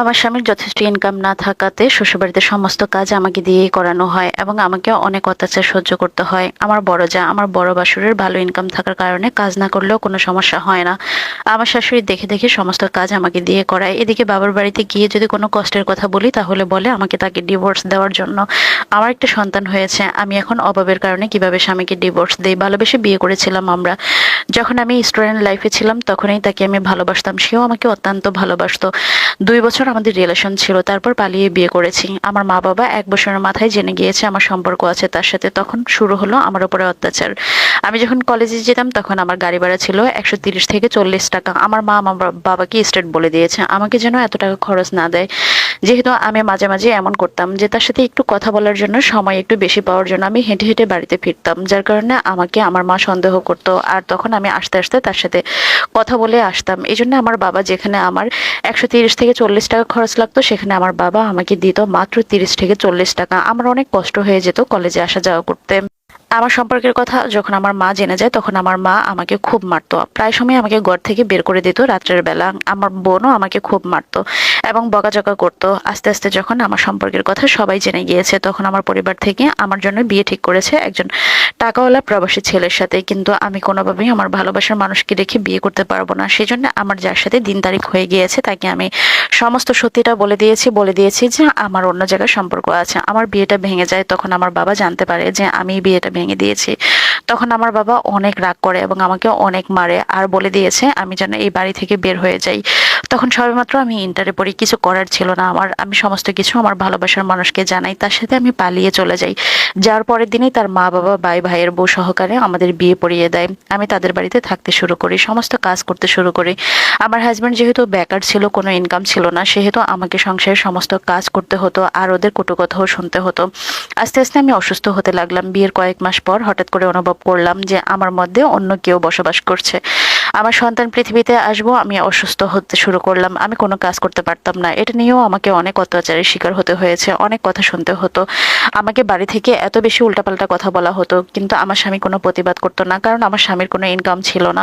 আমার স্বামীর যথেষ্ট ইনকাম না থাকাতে শ্বশুরবাড়িতে সমস্ত কাজ আমাকে দিয়েই করানো হয় এবং আমাকে অনেক অত্যাচার সহ্য করতে হয়। আমার বড় যা, আমার বড় বাসুরের ভালো ইনকাম থাকার কারণে কাজ না করলেও কোনো সমস্যা হয় না। আমার শাশুড়ি দেখে দেখে সমস্ত কাজ আমাকে দিয়ে করায়। এদিকে বাবার বাড়িতে গিয়ে যদি কোনো কষ্টের কথা বলি, তাহলে বলে আমাকে তাকে ডিভোর্স দেওয়ার জন্য। আমার একটা সন্তান হয়েছে, আমি এখন অভাবের কারণে কীভাবে স্বামীকে ডিভোর্স দেই? ভালোবেসে বিয়ে করেছিলাম আমরা। যখন আমি স্টুডেন্ট লাইফে ছিলাম, তখনই তাকে আমি ভালোবাসতাম। সেও আমাকে অত্যন্ত ভালোবাসতো। দুই বছর আমাদের রিলেশন ছিল, তারপর পালিয়ে বিয়ে করেছি। আমার মা বাবা এক বছরের মাথায় জেনে গিয়েছে আমার সম্পর্ক আছে, তার সাথে তখন শুরু হলো আমার উপরে অত্যাচার। আমি যখন কলেজে যেতাম তখন আমার গাড়ি ভাড়া ছিল একশো তিরিশ থেকে চল্লিশ টাকা। আমার মা আমার বাবাকে স্টেট বলে দিয়েছে, আমাকে যেন এত টাকা খরচ না দেয়। যেহেতু আমি মাঝে মাঝে এমন করতাম যে তার সাথে একটু কথা বলার জন্য সময় একটু বেশি পাওয়ার জন্য আমি হেঁটে হেঁটে বাড়িতে ফিরতাম। যার কারণে আমাকে আমার মা সন্দেহ করতো। আর তখন আমি আস্তে আস্তে তার সাথে কথা বলে আসতাম। এই জন্য আমার বাবা যেখানে আমার একশো তিরিশ থেকে চল্লিশ টাকা খরচ লাগতো, সেখানে আমার বাবা আমাকে দিত মাত্র তিরিশ থেকে চল্লিশ টাকা। আমার অনেক কষ্ট হয়ে যেত কলেজে আসা যাওয়া করতে। আমার সম্পর্কের কথা যখন আমার মা জেনে যায়, তখন আমার মা আমাকে খুব মারতো। প্রায় সময় আমাকে ঘর থেকে বের করে দিত, রাত্রের বেলা আমার বোনও আমাকে খুব মারতো এবং বকাঝকা করতো। আস্তে আস্তে যখন আমার সম্পর্কের কথা সবাই জেনে গিয়েছে, তখন আমার পরিবার থেকে আমার জন্য বিয়ে ঠিক করেছে একজন টাকাওয়ালা প্রবাসী ছেলের সাথে। কিন্তু আমি কোনোভাবেই আমার ভালোবাসার মানুষকে রেখে বিয়ে করতে পারব না। সেই জন্য আমার যার সাথে দিন তারিখ হয়ে গিয়েছে, তাকে আমি সমস্ত সত্যিটা বলে দিয়েছি বলে দিয়েছি যে আমার অন্য জায়গায় সম্পর্ক আছে। আমার বিয়েটা ভেঙে যায়, তখন আমার বাবা জানতে পারে যে আমি বিয়েটা ভেঙে দিয়েছি। তখন আমার বাবা অনেক রাগ করে এবং আমাকে অনেক মারে আর বলে দিয়েছে, আমি যেন এই বাড়ি থেকে বের হয়ে যাই। তখন সবেমাত্র আমি ইন্টারে পড়ি, কিছু করার ছিল না। আমার, আমি সমস্ত কিছু আমার ভালোবাসার মানুষকে জানাই, তার সাথে আমি পালিয়ে চলে যাই। যার পরের দিনেই তার মা, বাবা, ভাই, ভাইয়ের বউ সহকারে আমাদের বিয়ে পড়িয়ে দেয়। আমি তাদের বাড়িতে থাকতে শুরু করি, সমস্ত কাজ করতে শুরু করি। আমার হাজব্যান্ড যেহেতু বেকার ছিল, কোনো ইনকাম ছিল না, সেহেতু আমাকে সংসারের সমস্ত কাজ করতে হতো আর ওদের কটু কথাও শুনতে হতো। আস্তে আস্তে আমি অসুস্থ হতে লাগলাম। বিয়ের কয়েক মাস পর হঠাৎ করে অনুভব করলাম যে আমার মধ্যে অন্য কেউ বসবাস করছে। আমার সন্তান পৃথিবীতে আসব, আমি অসুস্থ হতে শুরু করলাম, আমি কোনো কাজ করতে পারতাম না। এটা নিয়েও আমাকে অনেক অত্যাচারের শিকার হতে হয়েছে, অনেক কথা শুনতে হতো। আমাকে বাড়ি থেকে এত বেশি উল্টাপাল্টা কথা বলা হতো, কিন্তু আমার স্বামী কোনো প্রতিবাদ করতো না, কারণ আমার স্বামীর কোনো ইনকাম ছিল না।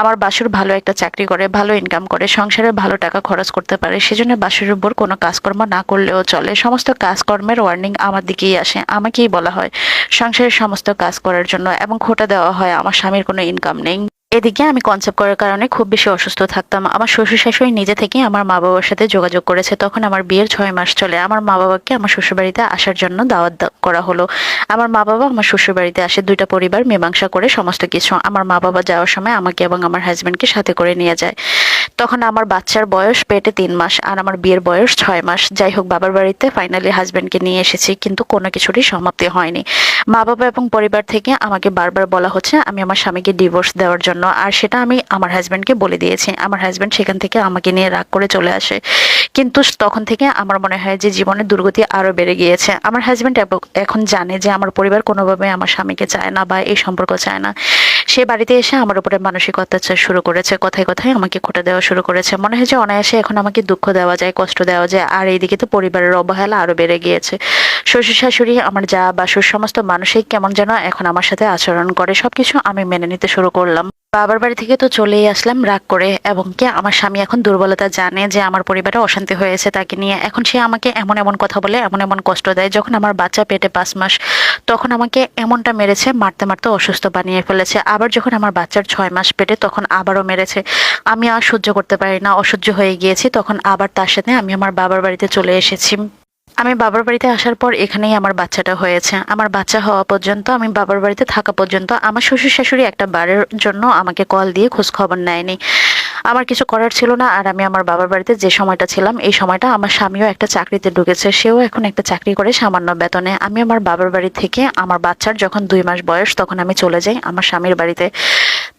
আমার বাসুর ভালো একটা চাকরি করে, ভালো ইনকাম করে, সংসারে ভালো টাকা খরচ করতে পারে, সেজন্য বাসুর উপর কোনো কাজকর্ম না করলেও চলে। সমস্ত কাজকর্মের ওয়ার্নিং আমার দিকেই আসে, আমাকেই বলা হয়। সংসারের সমস্ত কাজ করার জন্য এবং খোটা দেওয়া হয়, আমার স্বামীর কোনো ইনকাম নেই। এদিকে আমি কনসেপ্ট করার কারণে খুব বেশি অসুস্থ থাকতাম। আমার শ্বশুর শাশুড়ি নিজে থেকে আমার মা বাবার সাথে যোগাযোগ করেছে। তখন আমার বিয়ের ছয় মাস চলে। আমার মা বাবাকে আমার শ্বশুরবাড়িতে আসার জন্য দাওয়াত করা হলো। আমার মা বাবা আমার শ্বশুরবাড়িতে আসে, দুইটা পরিবার মীমাংসা করে সমস্ত কিছু। আমার মা বাবা যাওয়ার সময় আমাকে এবং আমার হাজব্যান্ডকে সাথে করে নিয়ে যায়। তখন আমার বাচ্চার বয়স পেটে তিন মাস আর আমার বিয়ের বয়স ছয় মাস। যাই হোক, বাবার বাড়িতে ফাইনালি হাজব্যান্ডকে নিয়ে এসেছি, কিন্তু কোনো কিছুরই সমাপ্তি হয়নি। মা বাবা এবং পরিবার থেকে আমাকে বারবার বলা হচ্ছে, আমি আমার স্বামীকে ডিভোর্স দেওয়ার জন্য আর সেটা আমি আমার হাজব্যান্ডকে বলে দিয়েছি। আমার হাজব্যান্ড সেখান থেকে আমাকে নিয়ে রাগ করে চলে আসে। কিন্তু তখন থেকে আমার মনে হয় যে জীবনের দুর্গতি আরও বেড়ে গিয়েছে। আমার হাজব্যান্ড এখন জানে যে আমার পরিবার কোনোভাবে আমার স্বামীকে চায় না বা এই সম্পর্ক চায় না। সে বাড়িতে এসে আমার উপরে মানসিক অত্যাচার শুরু করেছে। কথায় কথায় আমাকে খোটা দেওয়া শুরু করেছে। মনে হয় যে অনায়াসে এখন আমাকে দুঃখ দেওয়া যায়, কষ্ট দেওয়া যায়। আর এইদিকে তো পরিবারের অবহেলা আরও বেড়ে গিয়েছে। শ্বশুর শাশুড়ি, আমার যা বাসুর সমস্ত মানুষই কেমন যেন এখন আমার সাথে আচরণ করে। সবকিছু আমি মেনে নিতে শুরু করলাম। বাবার বাড়ি থেকে তো চলেই আসলাম রাগ করে এবং কি আমার স্বামী এখন দুর্বলতা জানে যে আমার পরিবারে অশান্তি হয়েছে তাকে নিয়ে। এখন সে আমাকে এমন এমন কথা বলে, এমন এমন কষ্ট দেয়। যখন আমার বাচ্চা পেটে পাঁচ মাস, তখন আমাকে এমনটা মেরেছে, মারতে মারতে অসুস্থ বানিয়ে ফেলেছে। আবার যখন আমার বাচ্চার ছয় মাস পেটে, তখন আবারও মেরেছে। আমি আর সহ্য করতে পারি না, অসহ্য হয়ে গিয়েছি। তখন আবার তার সাথে আমি আমার বাবার বাড়িতে চলে এসেছি। আমি বাবার বাড়িতে আসার পর এখানেই আমার বাচ্চাটা হয়েছে। আমার বাচ্চা হওয়া পর্যন্ত, আমি বাবার বাড়িতে থাকা পর্যন্ত আমার শ্বশুর শাশুড়ি একটা বারের জন্য আমাকে কল দিয়ে খোঁজ খবর নেয়নি। আমার কিছু করার ছিল না আর আমি আমার বাবার বাড়িতে যে সময়টা ছিলাম, এই সময়টা আমার স্বামীও একটা চাকরিতে ঢুকেছে, সেও এখন একটা চাকরি করে সামান্য বেতনে। আমি আমার বাবার বাড়ি থেকে আমার বাচ্চার যখন দুই মাস বয়স, তখন আমি চলে যাই আমার স্বামীর বাড়িতে।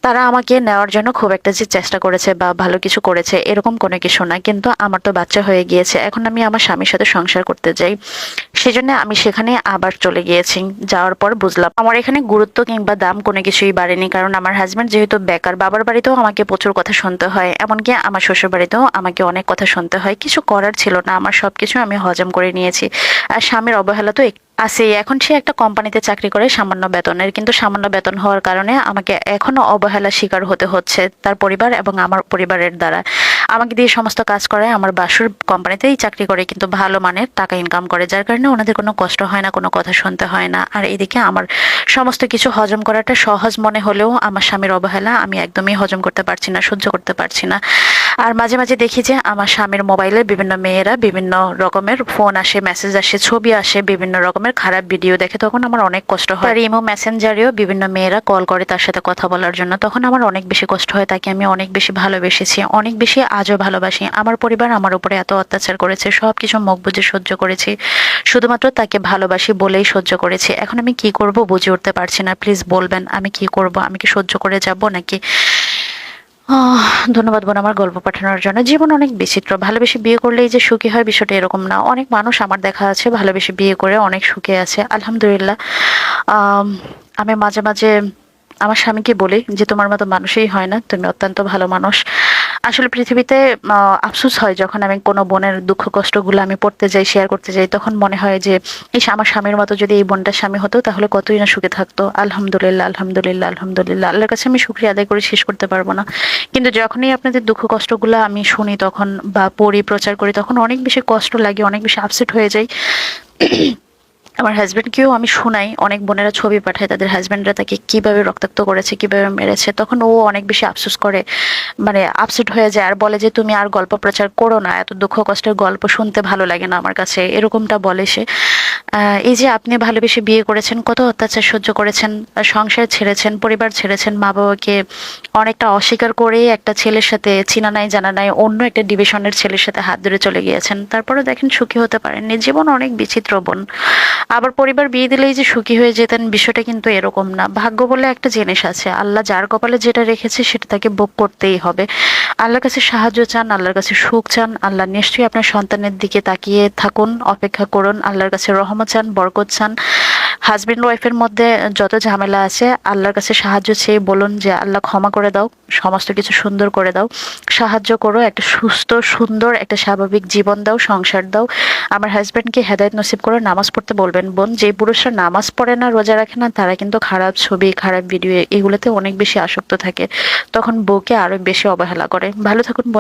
তারা আমাকে নেওয়ার জন্য খুব একটা যে চেষ্টা করেছে বা ভালো কিছু করেছে, এরকম কোনো কিছু না। কিন্তু আমার তো বাচ্চা হয়ে গিয়েছে। এখন আমি আমার স্বামীর সাথে সংসার করতে যাই। সেজন্য আমি সেখানে আবার চলে গিয়েছি, যাওয়ার পর বুঝলাম। আমার এখানে গুরুত্ব কিংবা দাম কোনো কিছুই বাড়েনি, কারণ আমার হাজব্যান্ড যেহেতু বেকার, বাবার বাড়িতেও আমাকে প্রচুর কথা শুনতে হয়, এমনকি আমার শ্বশুর বাড়িতেও আমাকে অনেক কথা শুনতে হয়। কিছু করার ছিল না, আমার সব কিছু আমি হজম করে নিয়েছি। আর স্বামীর অবহেলা তো আছে এখন সে একটা কোম্পানিতে চাকরি করে সামান্য বেতনের, কিন্তু সামান্য বেতন হওয়ার কারণে আমাকে এখনও অবহেলা শিকার হতে হচ্ছে, তার পরিবার এবং আমার পরিবারের দ্বারা। আমাকে দিয়ে সমস্ত কাজ করে আমার বাসুর কোম্পানিতেই চাকরি করে, কিন্তু ভালো মানের টাকা ইনকাম করে। যার কারণে ওনাদের কোনো কষ্ট হয় না, কোনো কথা শুনতে হয় না। আর এদিকে আমার সমস্ত কিছু হজম করাটা সহজ মনে হলেও আমার স্বামীর অবহেলা আমি একদমই হজম করতে পারছি না, সহ্য করতে পারছি না। আর মাঝে মাঝে দেখি যে আমার স্বামীর মোবাইলে বিভিন্ন মেয়েরা বিভিন্ন রকমের ফোন আসে মেসেজ আসে, ছবি আসে, বিভিন্ন রকমের খারাপ ভিডিও দেখে। তখন আমার অনেক কষ্ট হয়। আর ইমো মেসেঞ্জারেও বিভিন্ন মেয়েরা কল করে তার সাথে কথা বলার জন্য। তখন আমার অনেক বেশি কষ্ট হয়, তাকে আমি অনেক বেশি ভালোবেসেছি। অনেক বেশি আজও ভালোবাসি। আমার পরিবার আমার উপরে এত অত্যাচার করেছে সব কিছু মুখ বুঝে সহ্য করেছি। শুধুমাত্র তাকে ভালোবাসি বলেই সহ্য করেছি। এখন আমি কি করব বুঝে উঠতে পারছি না। প্লিজ বলবেন, আমি কি করব? আমি কি সহ্য করে যাব নাকি? ধন্যবাদ বোন আমার গল্প পাঠানোর জন্য। জীবন অনেক বিচিত্র। ভালোবেসে বিয়ে করলেই যে সুখী হয় বিষয়টা এরকম না। অনেক মানুষ আমার দেখা আছে ভালোবেসে বিয়ে করে অনেক সুখে আছে। আলহামদুলিল্লাহ। আমি মাঝে মাঝে আমার স্বামীকে বলি যে, তোমার মতো মানুষই হয় না। তুমি অত্যন্ত ভালো মানুষ। আসলে পৃথিবীতে আফসোস হয় যখন আমি কোনো বোনের দুঃখ কষ্টগুলো আমি পড়তে যাই শেয়ার করতে যাই, তখন মনে হয় যে, ইস, আমার স্বামীর মতো যদি এই বোনটার স্বামী হতো, তাহলে কতই না সুখে থাকতো। আলহামদুলিল্লাহ আলহামদুলিল্লাহ আলহামদুলিল্লাহ। আল্লাহর কাছে আমি শুক্রিয়া আদায় করে, শেষ করতে পারব না। কিন্তু যখনই আপনাদের দুঃখ কষ্টগুলো আমি শুনি তখন বা পড়ি, প্রচার করি, তখন অনেক বেশি কষ্ট লাগে, অনেক বেশি আপসেট হয়ে যাই। আমার হাজব্যান্ডকেও আমি শোনাই, অনেক বোনেরা ছবি পাঠায়, তাদের হাজব্যান্ডরা তাকে কীভাবে রক্তাক্ত করেছে, কীভাবে মেরেছে, তখন ও অনেক বেশি আফসোস করে মানে আপসেট হয়ে যায় আর বলে যে, তুমি আর গল্প প্রচার করো না, এত দুঃখ কষ্টের গল্প শুনতে ভালো লাগে না আমার কাছে। এরকমটা বলে সে। এই যে আপনি ভালোবেসে বিয়ে করেছেন, কত অত্যাচার সহ্য করেছেন সংসার ছেড়েছেন, পরিবার ছেড়েছেন মা বাবাকে অনেকটা অস্বীকার করে একটা ছেলের সাথে চিনা নাই, জানা নাই, অন্য একটা ডিভিশনের ছেলের সাথে হাত ধরে চলে গিয়েছেন। তারপরে দেখেন সুখী হতে পারেননি। জীবন অনেক বিচিত্র বোন। আবার পরিবার বিয়ে দিলেই যে সুখী হয়ে যেতেন, বিষয়টা কিন্তু এরকম না। ভাগ্য বলে একটা জিনিস আছে, আল্লাহ যার কপালে যেটা রেখেছে, সেটা তাকে ভোগ করতেই হবে। আল্লাহর কাছে সাহায্য চান, আল্লাহর কাছে সুখ চান, আল্লাহ নিশ্চয়ই আপনার সন্তানের দিকে তাকিয়ে থাকুন, অপেক্ষা করুন, আল্লাহর কাছে রহমত চান বরকত চান হাজবেন্ড ওয়াইফের মধ্যে যত ঝামেলা আছে, আল্লাহর কাছে সাহায্য চেয়ে বলুন যে, আল্লাহ ক্ষমা করে দাও, সমস্ত কিছু সুন্দর করে দাও, সাহায্য করো, একটা সুস্থ, সুন্দর, একটা স্বাভাবিক জীবন দাও, সংসার দাও, আমার হাজব্যান্ডকে হেদায়ত নসিব করে, নামাজ পড়তে বলবেন বোন যে পুরুষরা নামাজ পড়ে না, রোজা রাখে না, তারা কিন্তু খারাপ ছবি, খারাপ ভিডিও এগুলোতে অনেক বেশি আসক্ত থাকে, তখন বউকে আরও বেশি অবহেলা করে। ভালো থাকুন বোন।